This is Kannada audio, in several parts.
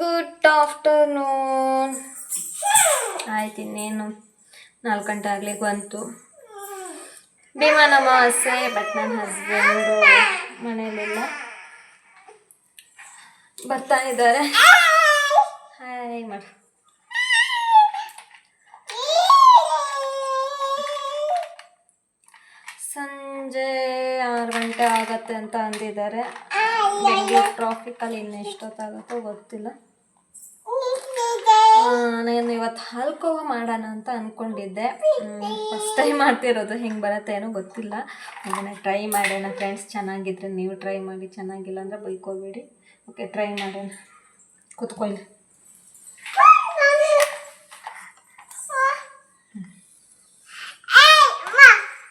ಗುಡ್ ಆಫ್ಟರ್ನೂನ್ ಆಯ್ತು, ಇನ್ನೇನು? ನಾಲ್ಕು ಗಂಟೆ ಆಗಲಿ ಬಂತು. ಭೀಮನ ಅಮಾವಾಸ್ಯೆ ಬಟ್ ನನ್ನ ಹಸ್ಬೆಂಡು ಮನೆಯಲ್ಲೆಲ್ಲ ಬರ್ತಾ ಇದ್ದಾರೆ. ಹಾಯ್ ಮಾಡಿ ಸಂಜೆ ಆರು ಗಂಟೆ ಆಗತ್ತೆ ಅಂತ ಅಂದಿದ್ದಾರೆ. ಬೆಂಗಳೂರು ಟ್ರಾಫಿಕಲ್ಲಿ ಇನ್ನು ಎಷ್ಟೊತ್ತಾಗುತ್ತೋ ಗೊತ್ತಿಲ್ಲ. ನಾನು ಇವತ್ತು ಹಾಲ್ಕೋವ ಮಾಡೋಣ ಅಂತ ಅಂದ್ಕೊಂಡಿದ್ದೆ ಫಸ್ಟ್ ಟೈಮ್ ಮಾಡ್ತಿರೋದು ಹೆಂಗೆ ಬರುತ್ತೆ ಏನೋ ಗೊತ್ತಿಲ್ಲ. ಅದನ್ನು ಟ್ರೈ ಮಾಡೋಣ ಫ್ರೆಂಡ್ಸ್ ಚೆನ್ನಾಗಿದ್ರೆ ನೀವು ಟ್ರೈ ಮಾಡಿ ಚೆನ್ನಾಗಿಲ್ಲ ಅಂದರೆ ಬೈಕೋಬೇಡಿ. ಓಕೆ ಟ್ರೈ ಮಾಡೋಣ. ಕೂತ್ಕೊಳ್ಳಿ.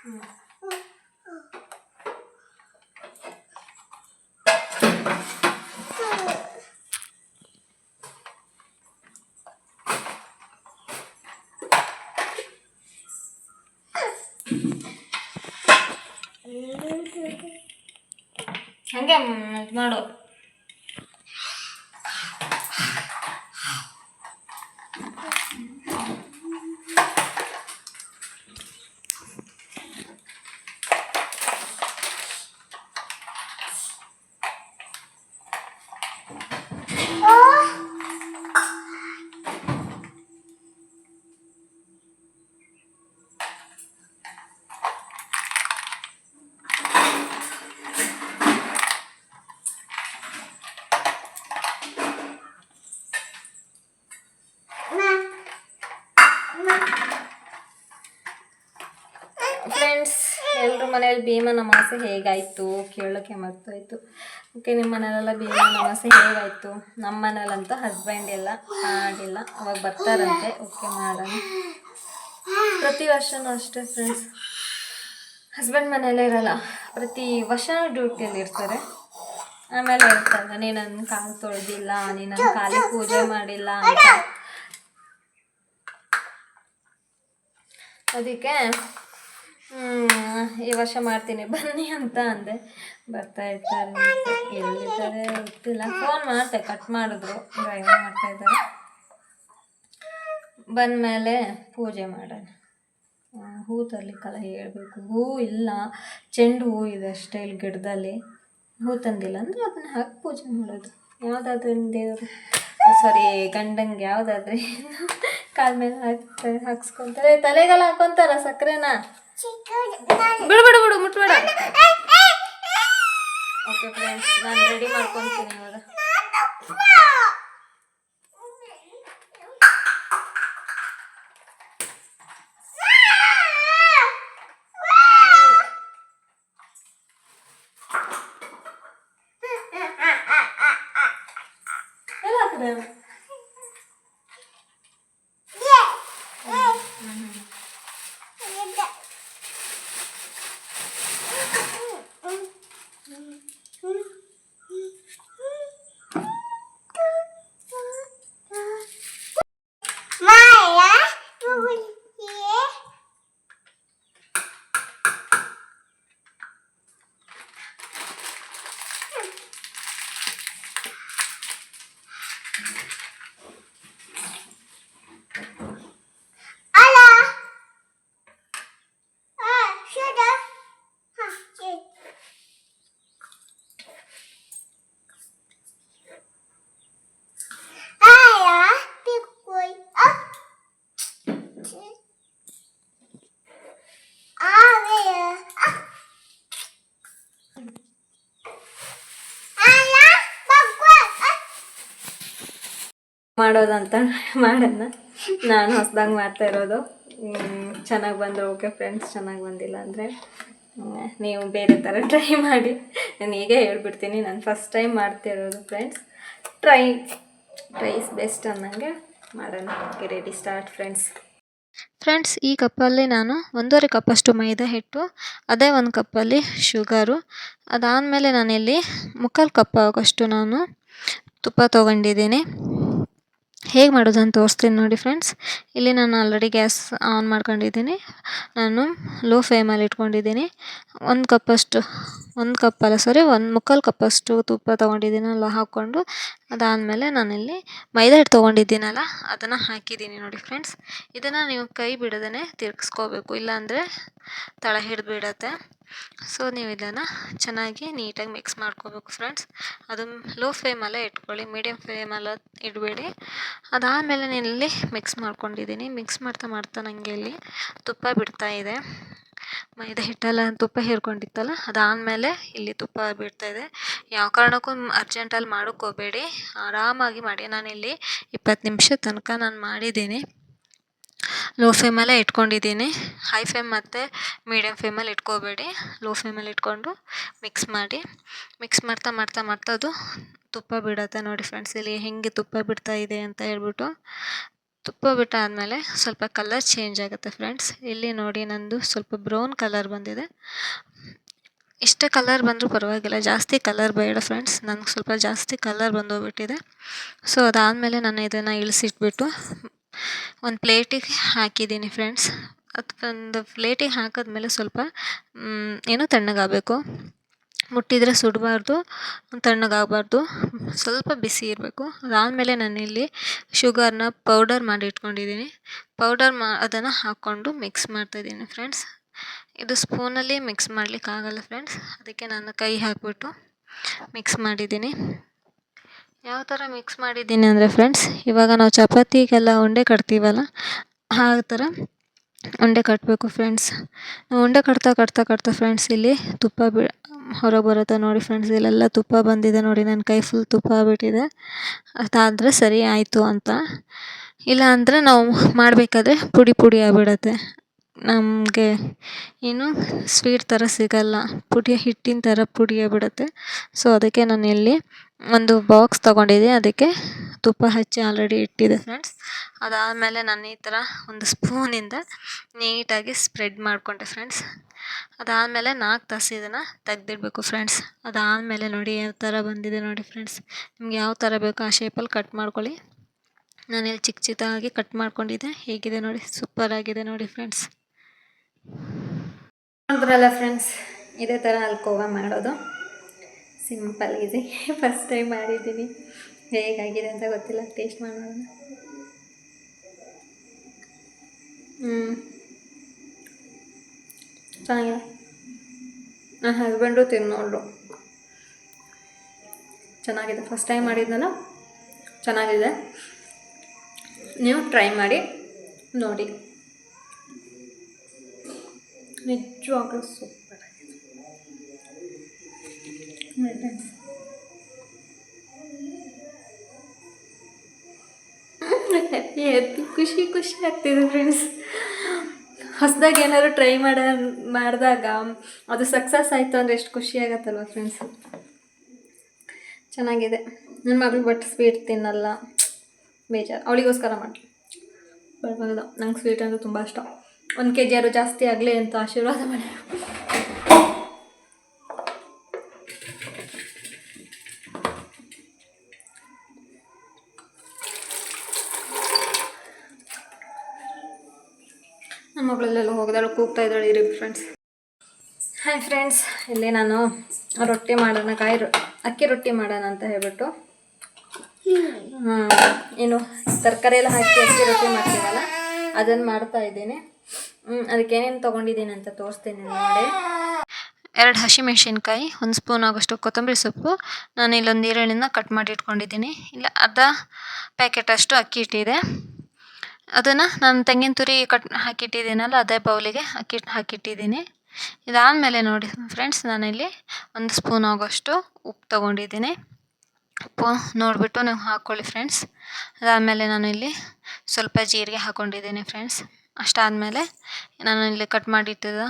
ಹಂಗೆ ಮ್, ಇದ್ ಮಾಡು ಫ್ರೆಂಡ್ಸ್ ಎಲ್ಲರ ಮನೆಯಲ್ಲಿ ಭೀಮನ ಮಾಸೆ ಹೇಗಾಯಿತು? ಕೇಳೋಕ್ಕೆ ಮರ್ತೋಯ್ತು. ಓಕೆ, ನಿಮ್ಮ ಮನೆಯಲ್ಲೆಲ್ಲ ಭೀಮನ ಮಾಸೆ ಹೇಗಾಯಿತು? ನಮ್ಮ ಮನೇಲಂತೂ ಹಸ್ಬೆಂಡ್ ಎಲ್ಲ ಮಾಡಿಲ್ಲ ಅವಾಗ ಬರ್ತಾರಂತೆ. ಓಕೆ, ಮಾಡೋಣ. ಪ್ರತಿ ವರ್ಷನೂ ಅಷ್ಟೇ ಫ್ರೆಂಡ್ಸ್ ಹಸ್ಬೆಂಡ್ ಮನೇಲೇ ಇರಲ್ಲ. ಪ್ರತಿ ವರ್ಷನೂ ಡ್ಯೂಟಿಯಲ್ಲಿ ಇರ್ತಾರೆ. ಆಮೇಲೆ ಹೇಳ್ತಾರೆ ನೀನು ನನ್ನ ಕಾಲು ತೊಳೆದಿಲ್ಲ, ನೀನು ನನ್ನ ಕಾಲಿಗೆ ಪೂಜೆ ಮಾಡಿಲ್ಲ ಅಂತ. ಅದಕ್ಕೆ ಈ ವರ್ಷ ಮಾಡ್ತೀನಿ. ಬನ್ನಿ ಅಂತ ಅಂದೆ. ಬರ್ತಾ ಇರ್ತಾರೆ. ಎಲ್ಲಿದ್ದಾರೆ ಗೊತ್ತಿಲ್ಲ. ಫೋನ್ ಮಾಡ್ತೆ ಕಟ್ ಮಾಡಿದ್ರು. ಡ್ರೈವ್ ಮಾಡ್ತಾ ಇದ್ದಾರೆ. ಬಂದಮೇಲೆ ಪೂಜೆ ಮಾಡೋಣ. ಹೂ ತರ್ಲಿಕ್ಕಲ್ಲ ಹೇಳಬೇಕು. ಹೂ ಇಲ್ಲ. ಚೆಂಡು ಹೂ ಇದೆ ಅಷ್ಟೇ ಇಲ್ಲಿ ಗಿಡದಲ್ಲಿ. ಹೂ ತಂದಿಲ್ಲ ಅಂದರೆ ಅದನ್ನ ಹಾಕಿ ಪೂಜೆ ಮಾಡೋದು. ಯಾವುದಾದ್ರೂ ದೇವರು. ಸಾರಿ, ಗಂಡಂಗೆ ಯಾವುದಾದ್ರೆ ಕಾಲ ಮೇಲೆ ಹಾಕ್ತಾರೆ, ಹಾಕ್ಸ್ಕೊತಾರೆ. ತಲೆಗೆಲ್ಲ ಹಾಕೊತಾರ ಸಕ್ಕರೆನ ಬಿಡು ಬಿಡು ಬಿಡು ಮುಟ್ಬೇಡ ಓಕೆ ಫ್ರೆಂಡ್ಸ್ ನಾನು ರೆಡಿ ಮಾಡ್ಕೊತೀನಿ ಇವಾಗ ಎಲ್ಲ ಮಾಡೋದಂತ ಮಾಡೋಣ ನಾನು ಹೊಸ್ದಾಗಿ ಮಾಡ್ತಾ ಇರೋದು. ಚೆನ್ನಾಗಿ ಬಂದರೆ. ಓಕೆ ಫ್ರೆಂಡ್ಸ್, ಚೆನ್ನಾಗಿ ಬಂದಿಲ್ಲ ಅಂದರೆ ನೀವು ಬೇರೆ ಥರ ಟ್ರೈ ಮಾಡಿ. ನಾನು ಈಗ ಹೇಳ್ಬಿಡ್ತೀನಿ. ನಾನು ಫಸ್ಟ್ ಟೈಮ್ ಮಾಡ್ತಿರೋದು ಫ್ರೆಂಡ್ಸ್ ಟ್ರೈ ಟ್ರೈಸ್ ಬೆಸ್ಟ್ ಅನ್ನಂಗೆ ಮಾಡೋಣ. Okay ready start friends friends ಈ ಕಪ್ಪಲ್ಲಿ ನಾನು ಒಂದೂವರೆ ಕಪ್ಪಷ್ಟು ಮೈದಾ ಹಿಟ್ಟು, ಅದೇ ಒಂದು ಕಪ್ಪಲ್ಲಿ ಶುಗರು. ಅದಾದಮೇಲೆ ನಾನಿಲ್ಲಿ ಮುಕ್ಕಾಲು ಕಪ್ ಆಗೋಷ್ಟು ನಾನು ತುಪ್ಪ ತೊಗೊಂಡಿದ್ದೀನಿ. ಹೇಗೆ ಮಾಡೋದು ಅಂತ ತೋರಿಸ್ತೀನಿ ನೋಡಿ ಫ್ರೆಂಡ್ಸ್ ಇಲ್ಲಿ ನಾನು ಆಲ್ರೆಡಿ ಗ್ಯಾಸ್ ಆನ್ ಮಾಡ್ಕೊಂಡಿದ್ದೀನಿ. ನಾನು ಲೋ ಫ್ಲೇಮಲ್ಲಿ ಇಟ್ಕೊಂಡಿದ್ದೀನಿ. ಒಂದು ಕಪ್ಪಷ್ಟು, ಒಂದು ಕಪ್ಪಲ್ಲ ಸಾರಿ ಒಂದು ಮುಕ್ಕಾಲು ಕಪ್ಪಷ್ಟು ತುಪ್ಪ ತೊಗೊಂಡಿದ್ದೀನಲ್ಲ ಹಾಕ್ಕೊಂಡು. ಅದಾದಮೇಲೆ ನಾನಿಲ್ಲಿ ಮೈದಾ ಹಿಟ್ಟು ತೊಗೊಂಡಿದ್ದೀನಲ್ಲ, ಅದನ್ನು ಹಾಕಿದ್ದೀನಿ ನೋಡಿ ಫ್ರೆಂಡ್ಸ್ ಇದನ್ನು ನೀವು ಕೈ ಬಿಡದೇ ತಿರ್ಗಿಸ್ಕೋಬೇಕು, ಇಲ್ಲಾಂದರೆ ತಳ ಹಿಡಿದು ಬಿಡತ್ತೆ. ಸೊ ನೀವು ಇದನ್ನು ಚೆನ್ನಾಗಿ ನೀಟಾಗಿ ಮಿಕ್ಸ್ ಮಾಡ್ಕೋಬೇಕು ಫ್ರೆಂಡ್ಸ್ ಅದು ಲೋ ಫ್ಲೇಮಲ್ಲೇ ಇಟ್ಕೊಳ್ಳಿ ಮೀಡಿಯಮ್ ಫ್ಲೇಮಲ್ಲ ಇಡಬೇಡಿ. ಅದಾದಮೇಲೆ ಇಲ್ಲಿ ಮಿಕ್ಸ್ ಮಾಡ್ಕೊಂಡಿದ್ದೀನಿ. ಮಿಕ್ಸ್ ಮಾಡ್ತಾ ಮಾಡ್ತಾ ನನಗೆ ಇಲ್ಲಿ ತುಪ್ಪ ಬಿಡ್ತಾ ಇದೆ. ಮೈದಾ ಹಿಟ್ಟೆಲ್ಲ ತುಪ್ಪ ಹೇರ್ಕೊಂಡಿತ್ತಲ್ಲ, ಅದಾದಮೇಲೆ ಇಲ್ಲಿ ತುಪ್ಪ ಬಿಡ್ತಾಯಿದೆ ಯಾವ ಕಾರಣಕ್ಕೂ ಅರ್ಜೆಂಟಲ್ಲಿ ಮಾಡೋಕ್ಕೆ ಹೋಗಬೇಡಿ ಆರಾಮಾಗಿ ಮಾಡಿ. ನಾನಿಲ್ಲಿ ಇಪ್ಪತ್ತು ನಿಮಿಷ ತನಕ ನಾನು ಮಾಡಿದ್ದೀನಿ. ಲೋ ಫ್ಲೇಮಲ್ಲೇ ಇಟ್ಕೊಂಡಿದ್ದೀನಿ. ಹೈ ಫ್ಲೇಮ್ ಮತ್ತು ಮೀಡಿಯಮ್ ಫ್ಲೇಮಲ್ಲಿ ಇಟ್ಕೋಬೇಡಿ. ಲೋ ಫ್ಲೇಮಲ್ಲಿ ಇಟ್ಕೊಂಡು ಮಿಕ್ಸ್ ಮಾಡಿ. ಮಿಕ್ಸ್ ಮಾಡ್ತಾ ಮಾಡ್ತಾ ಮಾಡ್ತಾ ಅದು ತುಪ್ಪ ಬಿಡುತ್ತೆ ನೋಡಿ ಫ್ರೆಂಡ್ಸ್ ಇಲ್ಲಿ ಹೆಂಗೆ ತುಪ್ಪ ಬಿಡ್ತಾ ಇದೆ ಅಂತ ಹೇಳ್ಬಿಟ್ಟು. ತುಪ್ಪ ಬಿಟ್ಟಾದಮೇಲೆ ಸ್ವಲ್ಪ ಕಲರ್ ಚೇಂಜ್ ಆಗುತ್ತೆ ಫ್ರೆಂಡ್ಸ್ ಇಲ್ಲಿ ನೋಡಿ ನಂದು ಸ್ವಲ್ಪ ಬ್ರೌನ್ ಕಲರ್ ಬಂದಿದೆ. ಇಷ್ಟೇ ಕಲರ್ ಬಂದರೂ ಪರವಾಗಿಲ್ಲ, ಜಾಸ್ತಿ ಕಲರ್ ಬೇಡ ಫ್ರೆಂಡ್ಸ್ ನನಗೆ ಸ್ವಲ್ಪ ಜಾಸ್ತಿ ಕಲರ್ ಬಂದೋಗ್ಬಿಟ್ಟಿದೆ. ಸೊ ಅದಾದಮೇಲೆ ನಾನು ಇದನ್ನು ಇಳಿಸಿಟ್ಬಿಟ್ಟು ಒಂದು ಪ್ಲೇಟಿಗೆ ಹಾಕಿದ್ದೀನಿ ಫ್ರೆಂಡ್ಸ್. ಅದಕ್ಕೊಂದು ಪ್ಲೇಟಿಗೆ ಹಾಕಿದ್ಮೇಲೆ ಸ್ವಲ್ಪ ಏನು ತಣ್ಣಗಾಗಬೇಕು. ಮುಟ್ಟಿದರೆ ಸುಡಬಾರ್ದು, ತಣ್ಣಗಾಗಬಾರ್ದು. ಸ್ವಲ್ಪ ಬಿಸಿ ಇರಬೇಕು. ಅದಾದಮೇಲೆ ನಾನಿಲ್ಲಿ ಶುಗರ್ನ ಪೌಡರ್ ಮಾಡಿ ಇಟ್ಕೊಂಡಿದ್ದೀನಿ. ಪೌಡರ್ ಮಾ, ಅದನ್ನು ಹಾಕ್ಕೊಂಡು ಮಿಕ್ಸ್ ಮಾಡ್ತಾಯಿದ್ದೀನಿ ಫ್ರೆಂಡ್ಸ್. ಇದು ಸ್ಪೂನಲ್ಲಿ ಮಿಕ್ಸ್ ಮಾಡಲಿಕ್ಕಾಗಲ್ಲ ಫ್ರೆಂಡ್ಸ್. ಅದಕ್ಕೆ ನಾನು ಕೈ ಹಾಕಿಬಿಟ್ಟು ಮಿಕ್ಸ್ ಮಾಡಿದ್ದೀನಿ. ಯಾವ ಥರ ಮಿಕ್ಸ್ ಮಾಡಿದ್ದೀನಿ ಅಂದರೆ ಫ್ರೆಂಡ್ಸ್ ಇವಾಗ ನಾವು ಚಪಾತಿಗೆಲ್ಲ ಉಂಡೆ ಕಟ್ತೀವಲ್ಲ, ಆ ಥರ ಉಂಡೆ ಕಟ್ಟಬೇಕು ಫ್ರೆಂಡ್ಸ್ ಉಂಡೆ ಕಟ್ತಾ ಕಟ್ತಾ ಕಟ್ತಾ ಫ್ರೆಂಡ್ಸ್ ಇಲ್ಲಿ ತುಪ್ಪ ಬಿ ಹೊರಗೆ ಬರುತ್ತೆ ನೋಡಿ ಫ್ರೆಂಡ್ಸ್ ಇಲ್ಲೆಲ್ಲ ತುಪ್ಪ ಬಂದಿದೆ ನೋಡಿ ನನ್ನ ಕೈ ಫುಲ್ ತುಪ್ಪ ಬಿಟ್ಟಿದೆ ಅದಾದರೆ ಸರಿ ಆಯಿತು ಅಂತ. ಇಲ್ಲ ಅಂದರೆ ನಾವು ಮಾಡಬೇಕಾದ್ರೆ ಪುಡಿ ಪುಡಿ ಆಗಿಬಿಡತ್ತೆ. ನಮಗೆ ಏನು ಸ್ವೀಟ್ ಥರ ಸಿಗಲ್ಲ. ಪುಡಿ ಹಿಟ್ಟಿನ ಥರ ಪುಡಿ ಆಗಿಬಿಡತ್ತೆ. ಸೊ ಅದಕ್ಕೆ ನಾನು ಇಲ್ಲಿ ಒಂದು ಬಾಕ್ಸ್ ತೊಗೊಂಡಿದ್ದೆ. ಅದಕ್ಕೆ ತುಪ್ಪ ಹಚ್ಚಿ ಆಲ್ರೆಡಿ ಇಟ್ಟಿದೆ ಫ್ರೆಂಡ್ಸ್ ಅದಾದಮೇಲೆ ನಾನು ಈ ಥರ ಒಂದು ಸ್ಪೂನಿಂದ ನೀಟಾಗಿ ಸ್ಪ್ರೆಡ್ ಮಾಡಿಕೊಂಡೆ ಫ್ರೆಂಡ್ಸ್ ಅದಾದಮೇಲೆ ನಾಲ್ಕು ತಾಸು ಇದನ್ನು ತೆಗೆದಿಡಬೇಕು ಫ್ರೆಂಡ್ಸ್ ಅದಾದಮೇಲೆ ನೋಡಿ ಯಾವ ಥರ ಬಂದಿದೆ ನೋಡಿ ಫ್ರೆಂಡ್ಸ್ ನಿಮ್ಗೆ ಯಾವ ಥರ ಬೇಕೋ ಆ ಶೇಪಲ್ಲಿ ಕಟ್ ಮಾಡ್ಕೊಳ್ಳಿ. ನಾನಿಲ್ಲಿ ಚಿಕ್ಕ ಚಿಕ್ಕದಾಗಿ ಕಟ್ ಮಾಡ್ಕೊಂಡಿದ್ದೆ. ಹೇಗಿದೆ ನೋಡಿ? ಸೂಪರ್ ಆಗಿದೆ ನೋಡಿ ಫ್ರೆಂಡ್ಸ್ ನೋಡಿದ್ರಲ್ಲ ಫ್ರೆಂಡ್ಸ್ ಇದೇ ಥರ ಅಲ್ಕೋವಾ ಮಾಡೋದು. ಸಿಂಪಲ್ ಈಸಿ ಫಸ್ಟ್ ಟೈಮ್ ಮಾಡಿದ್ದೀನಿ. ಹೇಗಾಗಿದೆ ಅಂತ ಗೊತ್ತಿಲ್ಲ. ಟೇಸ್ಟ್ ಮಾಡೋಣ. ಹ್ಞೂ ಚೆನ್ನಾಗಿದೆ. ನನ್ನ ಹಸ್ಬೆಂಡು ತಿನ್ನೋಳು ಚೆನ್ನಾಗಿದೆ. ಫಸ್ಟ್ ಟೈಮ್ ಮಾಡಿದ್ನಲ್ಲ ಚೆನ್ನಾಗಿದೆ. ನೀವು ಟ್ರೈ ಮಾಡಿ. ನೋಡಿ. ನಿಜವಾಗ್ಲೂ ಸೂಪರ್ ಹ್ಯಾಪಿ ಖುಷಿ ಖುಷಿ ಆಗ್ತಿದೆ ಫ್ರೆಂಡ್ಸ್ ಹೊಸದಾಗಿ ಏನಾದ್ರು ಟ್ರೈ ಮಾಡ, ಮಾಡಿದಾಗ ಅದು ಸಕ್ಸಸ್ ಆಯಿತು ಅಂದರೆ ಎಷ್ಟು ಖುಷಿ ಆಗತ್ತಲ್ವ ಫ್ರೆಂಡ್ಸ್ ಚೆನ್ನಾಗಿದೆ. ನನ್ನ ಮಗಳು ಬಟ್ ಸ್ವೀಟ್ ತಿನ್ನಲ್ಲ. ಬೇಜಾರು. ಅವಳಿಗೋಸ್ಕರ ಮಾಡಿ ಬರ್ಬೋದು ನಂಗೆ ಸ್ವೀಟ್ ಅಂದರೆ ತುಂಬ ಇಷ್ಟ. ಒಂದು ಕೆ ಜಿ ಯಾರು ಜಾಸ್ತಿ ಆಗಲಿ ಅಂತ ಆಶೀರ್ವಾದ ಮಾಡಿ ಮಗಳಲ್ಲೆಲ್ಲ ಹೋಗಿದಾಳು ಕೂಗ್ತಾ ಇದ್ದಾಳೆ ಇರಿ ಫ್ರೆಂಡ್ಸ್ ಹಾಯ್ ಫ್ರೆಂಡ್ಸ್ ಇಲ್ಲಿ ನಾನು ರೊಟ್ಟಿ ಮಾಡೋಣ ಕಾಯಿ ರೊ ಅಕ್ಕಿ ರೊಟ್ಟಿ ಮಾಡೋಣ ಅಂತ ಹೇಳ್ಬಿಟ್ಟು. ಹ್ಮ್, ಏನು ತರಕಾರಿ ಎಲ್ಲ ಹಾಕಿ ಅಕ್ಕಿ ರೊಟ್ಟಿ ಮಾಡ್ತೀವಲ್ಲ ಅದನ್ನು ಮಾಡ್ತಾ ಇದ್ದೀನಿ. ಅದಕ್ಕೆ ಏನೇನು ತೊಗೊಂಡಿದ್ದೀನಿ ಅಂತ ತೋರಿಸ್ತೀನಿ ನೋಡಿ. ಎರಡು ಹಸಿಮೆಣ್ಸಿನ್ಕಾಯಿ ಒಂದು ಸ್ಪೂನ್ ಆಗೋಷ್ಟು ಕೊತ್ತಂಬರಿ ಸೊಪ್ಪು ನಾನು ಇಲ್ಲೊಂದು ಈರುಳ್ಳಿನ ಕಟ್ ಮಾಡಿ ಇಟ್ಕೊಂಡಿದ್ದೀನಿ. ಇಲ್ಲ ಅರ್ಧ ಪ್ಯಾಕೆಟ್ ಅಷ್ಟು ಅಕ್ಕಿ ಹಿಟ್ಟಿದೆ. ಅದನ್ನು ನಾನು ತೆಂಗಿನ ತುರಿ ಕಟ್ ಹಾಕಿಟ್ಟಿದ್ದೀನಲ್ಲ ಅದೇ ಬೌಲಿಗೆ ಹಾಕಿ, ಹಾಕಿಟ್ಟಿದ್ದೀನಿ. ಇದಾದಮೇಲೆ ನೋಡಿ ಫ್ರೆಂಡ್ಸ್ ನಾನಿಲ್ಲಿ ಒಂದು ಸ್ಪೂನ್ ಆಗೋಷ್ಟು ಉಪ್ಪು ತೊಗೊಂಡಿದ್ದೀನಿ. ಉಪ್ಪು ನೋಡಿಬಿಟ್ಟು ನೀವು ಹಾಕ್ಕೊಳ್ಳಿ ಫ್ರೆಂಡ್ಸ್ ಅದಾದಮೇಲೆ ನಾನು ಇಲ್ಲಿ ಸ್ವಲ್ಪ ಜೀರಿಗೆ ಹಾಕ್ಕೊಂಡಿದ್ದೀನಿ ಫ್ರೆಂಡ್ಸ್ ಅಷ್ಟಾದಮೇಲೆ ನಾನು ಇಲ್ಲಿ ಕಟ್ ಮಾಡಿಟ್ಟಿದ್ದ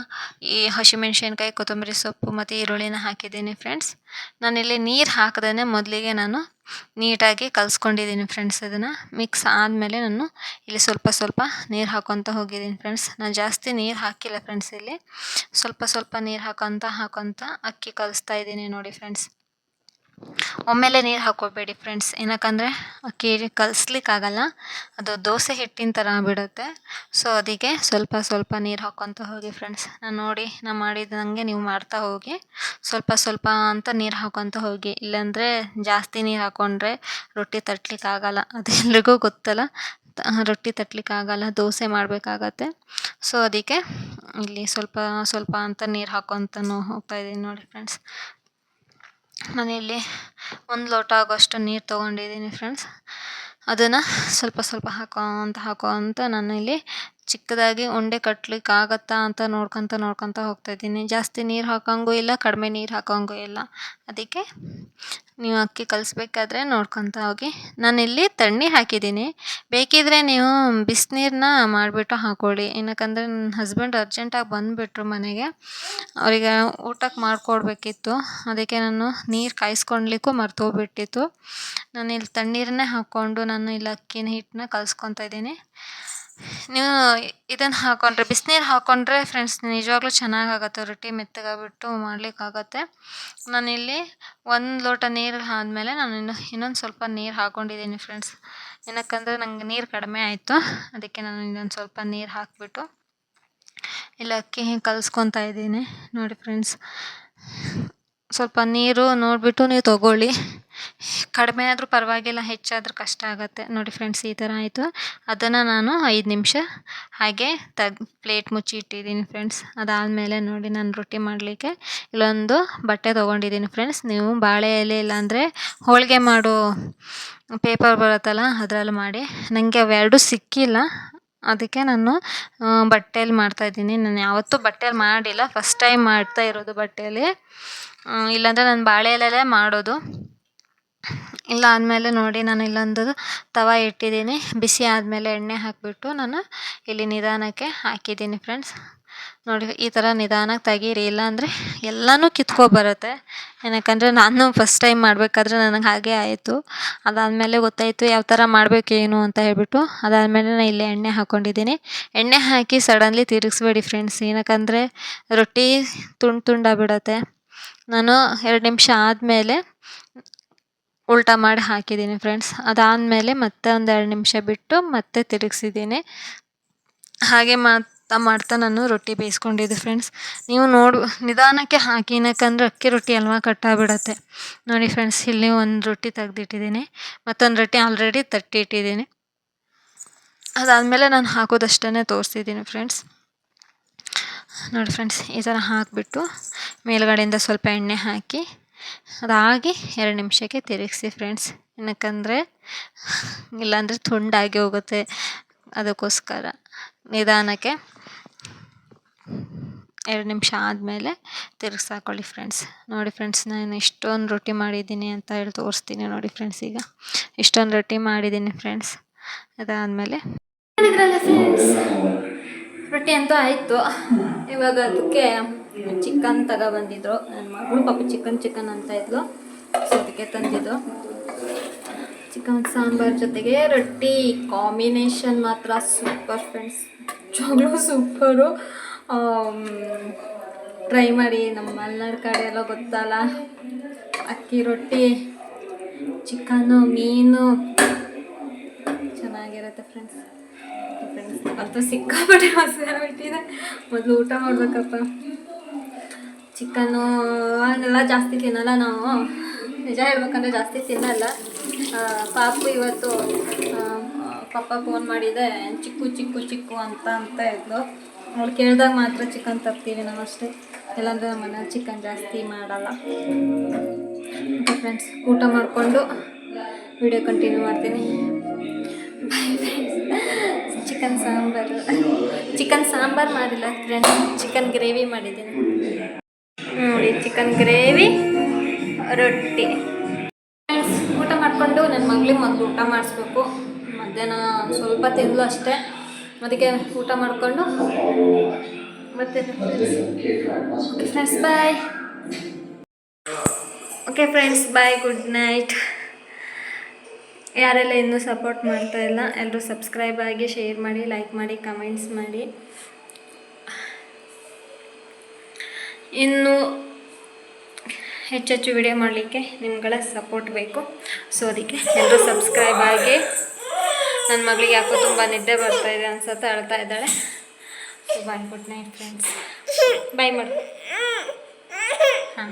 ಈ ಹಸಿಮೆಣ್ಸಿನ್ಕಾಯಿ, ಕೊತ್ತಂಬರಿ ಸೊಪ್ಪು ಮತ್ತು ಈರುಳ್ಳಿನ ಹಾಕಿದ್ದೀನಿ ಫ್ರೆಂಡ್ಸ್ ನಾನಿಲ್ಲಿ ನೀರು ಹಾಕದೇ ಮೊದಲಿಗೆ ನಾನು ನೀಟಾಗಿ ಕಲಿಸ್ಕೊಂಡಿದ್ದೀನಿ ಫ್ರೆಂಡ್ಸ್ ಇದನ್ನು. ಮಿಕ್ಸ್ ಆದಮೇಲೆ ನಾನು ಇಲ್ಲಿ ಸ್ವಲ್ಪ ಸ್ವಲ್ಪ ನೀರು ಹಾಕೊತ ಹೋಗಿದ್ದೀನಿ ಫ್ರೆಂಡ್ಸ್ ನಾನು ಜಾಸ್ತಿ ನೀರು ಹಾಕಿಲ್ಲ ಫ್ರೆಂಡ್ಸ್ ಇಲ್ಲಿ. ಸ್ವಲ್ಪ ಸ್ವಲ್ಪ ನೀರು ಹಾಕೊತ ಹಾಕೊತ ಅಕ್ಕಿ ಕಲಿಸ್ತಾ ಇದ್ದೀನಿ ನೋಡಿ ಫ್ರೆಂಡ್ಸ್ ಒಮ್ಮೆಲೆ ನೀರು ಹಾಕೋಬೇಡಿ ಫ್ರೆಂಡ್ಸ್ ಏನಕ್ಕಂದರೆ ಅಕ್ಕಿ ಕಲಿಸ್ಲಿಕ್ಕಾಗಲ್ಲ. ಅದು ದೋಸೆ ಹಿಟ್ಟಿನ ಥರ ಬಿಡುತ್ತೆ. ಸೊ ಅದಕ್ಕೆ ಸ್ವಲ್ಪ ಸ್ವಲ್ಪ ನೀರು ಹಾಕ್ಕೊತ ಹೋಗಿ ಫ್ರೆಂಡ್ಸ್ ನಾನು ನೋಡಿ, ನಾನು ಮಾಡಿದಂಗೆ ನೀವು ಮಾಡ್ತಾ ಹೋಗಿ. ಸ್ವಲ್ಪ ಸ್ವಲ್ಪ ಅಂತ ನೀರು ಹಾಕ್ಕೊತ ಹೋಗಿ. ಇಲ್ಲಾಂದರೆ ಜಾಸ್ತಿ ನೀರು ಹಾಕ್ಕೊಂಡ್ರೆ ರೊಟ್ಟಿ ತಟ್ಟಲಿಕ್ಕಾಗಲ್ಲ ಅದು ಎಲ್ರಿಗೂ ಗೊತ್ತಲ್ಲ. ರೊಟ್ಟಿ ತಟ್ಟಲಿಕ್ಕಾಗಲ್ಲ ದೋಸೆ ಮಾಡಬೇಕಾಗತ್ತೆ. ಸೊ ಅದಕ್ಕೆ ಇಲ್ಲಿ ಸ್ವಲ್ಪ ಸ್ವಲ್ಪ ಅಂತ ನೀರು ಹಾಕ್ಕೊತನೂ ಹೋಗ್ತಾ ಇದ್ದೀನಿ ನೋಡಿ ಫ್ರೆಂಡ್ಸ್ ನಾನಿಲ್ಲಿ ಒಂದು ಲೋಟ ಆಗೋಷ್ಟು ನೀರು ತೊಗೊಂಡಿದ್ದೀನಿ ಫ್ರೆಂಡ್ಸ್. ಅದನ್ನು ಸ್ವಲ್ಪ ಸ್ವಲ್ಪ ಹಾಕೋಂತ ಹಾಕೋಂತ ನಾನು ಇಲ್ಲಿ ಚಿಕ್ಕದಾಗಿ ಉಂಡೆ ಕಟ್ಲಿಕ್ಕೆ ಆಗತ್ತಾ ಅಂತ ನೋಡ್ಕೊತ ನೋಡ್ಕೊತ ಹೋಗ್ತಾ ಇದ್ದೀನಿ. ಜಾಸ್ತಿ ನೀರು ಹಾಕೋಂಗೂ ಇಲ್ಲ, ಕಡಿಮೆ ನೀರು ಹಾಕೋಂಗೂ ಇಲ್ಲ. ಅದಕ್ಕೆ ನೀವು ಅಕ್ಕಿ ಕಲಿಸ್ಬೇಕಾದ್ರೆ ನೋಡ್ಕೊತ ಹೋಗಿ. ನಾನಿಲ್ಲಿ ತಣ್ಣಿ ಹಾಕಿದ್ದೀನಿ. ಬೇಕಿದ್ರೆ ನೀವು ಬಿಸಿನೀರನ್ನ ಮಾಡಿಬಿಟ್ಟು ಹಾಕ್ಕೊಳ್ಳಿ ಏನಕ್ಕಂದರೆ ನನ್ನ ಹಸ್ಬೆಂಡ್ ಅರ್ಜೆಂಟಾಗಿ ಬಂದುಬಿಟ್ರು ಮನೆಗೆ. ಅವರಿಗೆ ಊಟಕ್ಕೆ ಮಾಡಿಕೊಡ್ಬೇಕಿತ್ತು. ಅದಕ್ಕೆ ನಾನು ನೀರು ಕಾಯಿಸ್ಕೊಳ್ಲಿಕ್ಕೂ ಮರ್ತೋಗ್ಬಿಟ್ಟಿತ್ತು. ನಾನು ಇಲ್ಲಿ ತಣ್ಣೀರನ್ನೇ ಹಾಕ್ಕೊಂಡು ನಾನು ಇಲ್ಲಿ ಅಕ್ಕಿನ ಹಿಟ್ಟನ್ನ ಕಲ್ಸ್ಕೊತಾ ಇದ್ದೀನಿ. ನೀವು ಇದನ್ನು ಹಾಕ್ಕೊಂಡ್ರೆ ಬಿಸಿನೀರು ಹಾಕ್ಕೊಂಡ್ರೆ ಫ್ರೆಂಡ್ಸ್ ನಿಜವಾಗ್ಲೂ ಚೆನ್ನಾಗಾಗತ್ತೆ, ರೊಟ್ಟಿ ಮೆತ್ತಗಾಗ್ಬಿಟ್ಟು ಮಾಡಲಿಕ್ಕಾಗತ್ತೆ. ನಾನಿಲ್ಲಿ ಒಂದು ಲೋಟ ನೀರು ಆದಮೇಲೆ ನಾನು ಇನ್ನು, ಇನ್ನೊಂದು ಸ್ವಲ್ಪ ನೀರು ಹಾಕ್ಕೊಂಡಿದ್ದೀನಿ ಫ್ರೆಂಡ್ಸ್ ಏನಕ್ಕಂದರೆ ನಂಗೆ ನೀರು ಕಡಿಮೆ ಆಯಿತು, ಅದಕ್ಕೆ ನಾನು ಇನ್ನೊಂದು ಸ್ವಲ್ಪ ನೀರು ಹಾಕಿಬಿಟ್ಟು ಇಲ್ಲ ಅಕ್ಕಿ ಹಿಂಗೆ ಕಲ್ಸ್ಕೊತಾ ಇದ್ದೀನಿ. ನೋಡಿ ಫ್ರೆಂಡ್ಸ್ ಸ್ವಲ್ಪ ನೀರು ನೋಡಿಬಿಟ್ಟು ನೀವು ತೊಗೊಳ್ಳಿ. ಕಡಿಮೆ ಆದರೂ ಪರವಾಗಿಲ್ಲ, ಹೆಚ್ಚಾದರೂ ಕಷ್ಟ ಆಗುತ್ತೆ. ನೋಡಿ ಫ್ರೆಂಡ್ಸ್ ಈ ಥರ ಆಯಿತು. ಅದನ್ನು ನಾನು ಐದು ನಿಮಿಷ ಹಾಗೆ ತಗ್ ಪ್ಲೇಟ್ ಮುಚ್ಚಿ ಇಟ್ಟಿದ್ದೀನಿ ಫ್ರೆಂಡ್ಸ್ ಅದಾದಮೇಲೆ ನೋಡಿ ನಾನು ರೊಟ್ಟಿ ಮಾಡಲಿಕ್ಕೆ ಇಲ್ಲೊಂದು ಬಟ್ಟೆ ತೊಗೊಂಡಿದ್ದೀನಿ ಫ್ರೆಂಡ್ಸ್ ನೀವು ಬಾಳೆ ಎಲೆ ಇಲ್ಲಾಂದರೆ ಹೋಳಿಗೆ ಮಾಡೋ ಪೇಪರ್ ಬರುತ್ತಲ್ಲ, ಅದರಲ್ಲಿ ಮಾಡಿ. ನನಗೆ ಅವೆರಡೂ ಸಿಕ್ಕಿಲ್ಲ. ಅದಕ್ಕೆ ನಾನು ಬಟ್ಟೆಯಲ್ಲಿ ಮಾಡ್ತಾಯಿದ್ದೀನಿ ನಾನು ಯಾವತ್ತೂ ಬಟ್ಟೆಯಲ್ಲಿ ಮಾಡಿಲ್ಲ. ಫಸ್ಟ್ ಟೈಮ್ ಮಾಡ್ತಾ ಇರೋದು ಬಟ್ಟೆಯಲ್ಲಿ ಇಲ್ಲಾಂದರೆ ನಾನು ಬಾಳೆ ಮಾಡೋದು. ಇಲ್ಲ ಆದಮೇಲೆ ನೋಡಿ ನಾನು ಇಲ್ಲೊಂದು ತವ ಇಟ್ಟಿದ್ದೀನಿ. ಬಿಸಿ ಆದಮೇಲೆ ಎಣ್ಣೆ ಹಾಕಿಬಿಟ್ಟು ನಾನು ಇಲ್ಲಿ ನಿಧಾನಕ್ಕೆ ಹಾಕಿದ್ದೀನಿ ಫ್ರೆಂಡ್ಸ್. ನೋಡಿ ಈ ಥರ ನಿಧಾನಕ್ಕೆ ತೆಗೀರಿ. ಇಲ್ಲಾಂದರೆ ಎಲ್ಲನೂ ಕಿತ್ಕೊಬರುತ್ತೆ. ಏನಕ್ಕಂದರೆ ನಾನು ಫಸ್ಟ್ ಟೈಮ್ ಮಾಡಬೇಕಾದ್ರೆ ನನಗೆ ಹಾಗೆ ಆಯಿತು. ಅದಾದಮೇಲೆ ಗೊತ್ತಾಯಿತು ಯಾವ ಥರ ಮಾಡಬೇಕು ಏನು ಅಂತ ಹೇಳ್ಬಿಟ್ಟು. ಅದಾದಮೇಲೆ ನಾನು ಇಲ್ಲಿ ಎಣ್ಣೆ ಹಾಕ್ಕೊಂಡಿದ್ದೀನಿ ಎಣ್ಣೆ ಹಾಕಿ ಸಡನ್ಲಿ ತಿರುಗಿಸ್ಬೇಡಿ ಫ್ರೆಂಡ್ಸ್. ಏನಕ್ಕಂದರೆ ರೊಟ್ಟಿ ತುಂಡು ತುಂಡಾಗ್ಬಿಡತ್ತೆ ನಾನು ಎರಡು ನಿಮಿಷ ಆದಮೇಲೆ ಉಲ್ಟಾ ಮಾಡಿ ಹಾಕಿದ್ದೀನಿ ಫ್ರೆಂಡ್ಸ್ ಅದಾದಮೇಲೆ ಮತ್ತೆ ಒಂದು ಎರಡು ನಿಮಿಷ ಬಿಟ್ಟು ಮತ್ತೆ ತಿರುಗಿಸಿದ್ದೀನಿ. ಹಾಗೆ ಮಾಡ್ತಾ ಮಾಡ್ತಾ ನಾನು ರೊಟ್ಟಿ ಬೇಯಿಸ್ಕೊಂಡಿದ್ದೆ ಫ್ರೆಂಡ್ಸ್ ನೀವು ನೋಡು, ನಿಧಾನಕ್ಕೆ ಹಾಕಿ ಅಕ್ಕಿ ರೊಟ್ಟಿ ಅಲ್ವಾ ಕಟ್ಟಾಗ್ಬಿಡತ್ತೆ. ನೋಡಿ ಫ್ರೆಂಡ್ಸ್ ಇಲ್ಲಿ ಒಂದು ರೊಟ್ಟಿ ತೆಗೆದಿಟ್ಟಿದ್ದೀನಿ. ಮತ್ತೊಂದು ರೊಟ್ಟಿ ಆಲ್ರೆಡಿ ತಟ್ಟಿ ಇಟ್ಟಿದ್ದೀನಿ ಅದಾದಮೇಲೆ ನಾನು ಹಾಕೋದಷ್ಟೇ ತೋರಿಸಿದ್ದೀನಿ ಫ್ರೆಂಡ್ಸ್ ನೋಡಿ ಫ್ರೆಂಡ್ಸ್ ಈ ಥರ ಹಾಕಿಬಿಟ್ಟು ಮೇಲುಗಡೆಯಿಂದ ಸ್ವಲ್ಪ ಎಣ್ಣೆ ಹಾಕಿ ಅದಾಗಿ ಎರಡು ನಿಮಿಷಕ್ಕೆ ತಿರುಗಿಸಿ ಫ್ರೆಂಡ್ಸ್ ಏನಕ್ಕಂದರೆ, ಇಲ್ಲಾಂದರೆ ತುಂಡಾಗಿ ಹೋಗುತ್ತೆ. ಅದಕ್ಕೋಸ್ಕರ ನಿಧಾನಕ್ಕೆ ಎರಡು ನಿಮಿಷ ಆದಮೇಲೆ ತಿರುಗಿಸಾಕೊಳ್ಳಿ ಫ್ರೆಂಡ್ಸ್ ನೋಡಿ ಫ್ರೆಂಡ್ಸ್ ನಾನು ಇಷ್ಟೊಂದು ರೊಟ್ಟಿ ಮಾಡಿದ್ದೀನಿ ಅಂತ ಹೇಳಿ ತೋರಿಸ್ತೀನಿ ನೋಡಿ ಫ್ರೆಂಡ್ಸ್ ಈಗ. ಇಷ್ಟೊಂದು ರೊಟ್ಟಿ ಮಾಡಿದ್ದೀನಿ ಫ್ರೆಂಡ್ಸ್ ಅದಾದಮೇಲೆ ಫ್ರೆಂಡ್ಸ್ ರೊಟ್ಟಿ ಅಂತೂ ಆಯಿತು. ಇವಾಗ ಅದಕ್ಕೆ ಚಿಕನ್ ತಗೊಬಂದಿದ್ರು ನನ್ನ ಮಗಳು ಪಾಪ ಚಿಕನ್ ಚಿಕನ್ ಅಂತ ಇದ್ಲು. ಸೊ ಅದಕ್ಕೆ ತಂದಿದ್ದು. ಚಿಕನ್ ಸಾಂಬಾರ್ ಜೊತೆಗೆ ರೊಟ್ಟಿ ಕಾಂಬಿನೇಷನ್ ಮಾತ್ರ ಸೂಪರ್ ಫ್ರೆಂಡ್ಸ್ ನಿಜವಾಗ್ಲೂ ಸೂಪರು. ಟ್ರೈ ಮಾಡಿ ನಮ್ಮ ಮಲೆನಾಡು ಕಡೆ ಎಲ್ಲ ಗೊತ್ತಲ್ಲ. ಅಕ್ಕಿ ರೊಟ್ಟಿ, ಚಿಕನು, ಮೀನು. ಚೆನ್ನಾಗಿರುತ್ತೆ ಫ್ರೆಂಡ್ಸ್ ಫ್ರೆಂಡ್ಸ್ ಅಂತ ಸಿಕ್ಕಾಪಟ್ಟೆ ಹಸಿವೆ ಬಿಟ್ಟಿದೆ. ಮೊದಲು ಊಟ ಮಾಡ್ಬೇಕಪ್ಪ. ಚಿಕನ್ನು ಅದೆಲ್ಲ ಜಾಸ್ತಿ ತಿನ್ನಲ್ಲ ನಾವು. ನಿಜ ಹೇಳ್ಬೇಕಂದ್ರೆ ಜಾಸ್ತಿ ತಿನ್ನಲ್ಲ. ಪಾಪು ಇವತ್ತು ಪಪ್ಪ ಫೋನ್ ಮಾಡಿದೆ, ಚಿಕ್ಕು ಚಿಕ್ಕು ಚಿಕ್ಕು ಅಂತ ಅಂತ ಇದ್ಲು. ಅವ್ಳು ಕೇಳಿದಾಗ ಮಾತ್ರ ಚಿಕನ್ ತರ್ತೀವಿ ನಾವು ಅಷ್ಟೇ. ಇಲ್ಲಾಂದರೆ ನಮ್ಮ ಚಿಕನ್ ಜಾಸ್ತಿ ಮಾಡಲ್ಲ. ಫ್ರೆಂಡ್ಸ್ ಊಟ ಮಾಡಿಕೊಂಡು ವಿಡಿಯೋ ಕಂಟಿನ್ಯೂ ಮಾಡ್ತೀನಿ. ಚಿಕನ್ ಸಾಂಬಾರು. ಚಿಕನ್ ಸಾಂಬಾರು ಮಾಡಿಲ್ಲ ಫ್ರೆಂಡ್ಸ್ ಚಿಕನ್ ಗ್ರೇವಿ ಮಾಡಿದ್ದೀನಿ. ಚಿಕನ್ ಗ್ರೇವಿ, ರೊಟ್ಟಿ. ಊಟ ಮಾಡಿಕೊಂಡು ನನ್ನ ಮಗಳಿಗೆ ಮೊದಲು ಊಟ ಮಾಡಿಸ್ಬೇಕು. ಮಧ್ಯಾಹ್ನ ಸ್ವಲ್ಪ ತಿಂದು ಅಷ್ಟೇ. ಅದಕ್ಕೆ ಊಟ ಮಾಡಿಕೊಂಡು ಮತ್ತೆ friends bye okay friends bye good night ಯಾರೆಲ್ಲ ಇನ್ನೂ ಸಪೋರ್ಟ್ ಮಾಡ್ತಾ ಇಲ್ಲ ಎಲ್ಲರೂ ಸಬ್ಸ್ಕ್ರೈಬ್ ಆಗಿ ಶೇರ್ ಮಾಡಿ ಲೈಕ್ ಮಾಡಿ ಕಮೆಂಟ್ಸ್ ಮಾಡಿ. ಇನ್ನು ಹೆಚ್ಚೆಚ್ಚು ವಿಡಿಯೋ ಮಾಡಲಿಕ್ಕೆ ನಿಮ್ಗಳ ಸಪೋರ್ಟ್ ಬೇಕು. ಸೊ ಅದಕ್ಕೆ ಎಲ್ಲರೂ ಸಬ್ಸ್ಕ್ರೈಬ್ ಆಗಿ. ನನ್ನ ಮಗಳಿಗೆ ಯಾಕೋ ತುಂಬ ನಿದ್ದೆ ಬರ್ತಾ ಇದೆ ಅನ್ಸುತ್ತೆ, ಅಳ್ತಾ ಇದ್ದಾಳೆ. Bye good night friends bye ಮಾಡು ಹಾಂ.